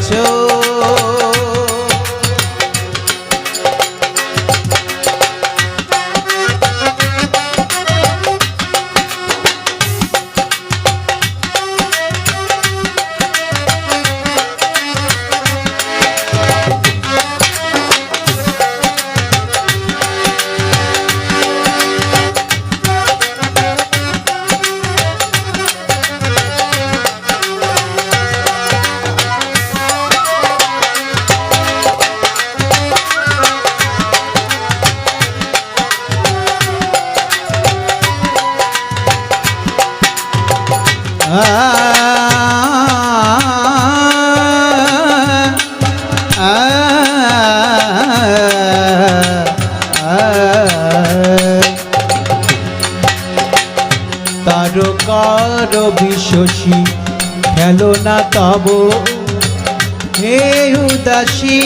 খেলিছো তারকার বিশ্বসী খেলো না তব। হে উদাসী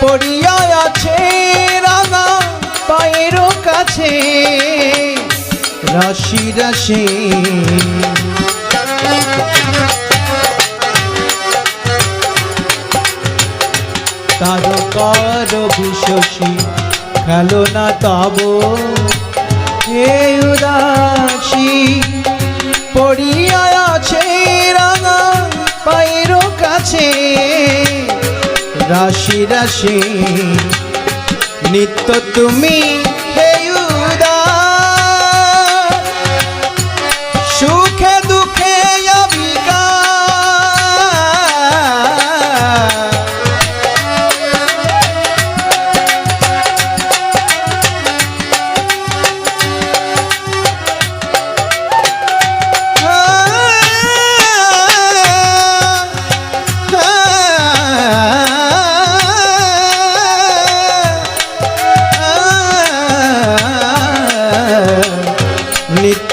পড়িয়া আছে রাঙা পায়ের কাছে। রাশি রাশি। তারকার বিশ্বসী, খেলো না তব। হে উদাসী পড়িয়া আছে রাঙা পায়ের কাছে। রাশি রাশি, নিত্য তুমি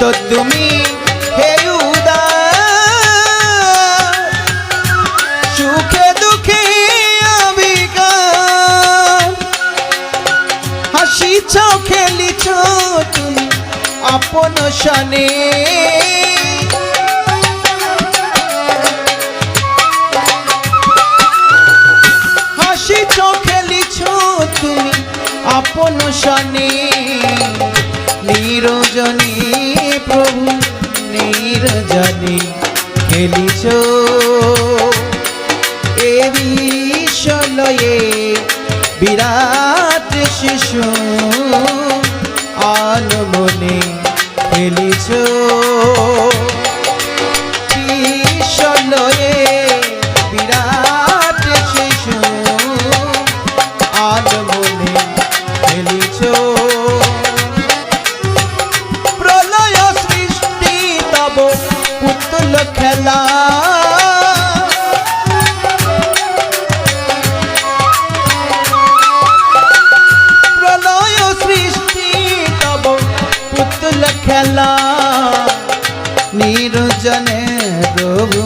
নিত্য তুমি হে সুখে দুঃখে অবিকার হাসিছ খেলিছ তুমি আপন সনে হাসিছ খেলিছ তুমি আপন সনে নিরজনী প্রভু নিরজনী খেলিছ। এ বিশ্বলয়ে বিরাট শিশু আনমনে খেলিছ। পুতুল খেলা। প্রলয় সৃষ্টি তব পুতুল খেলা। নিরজনে প্রভু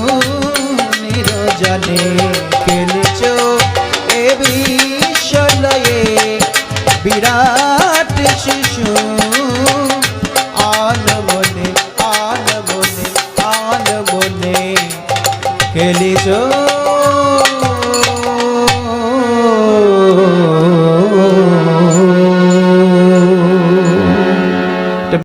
নিরজনে খেলছ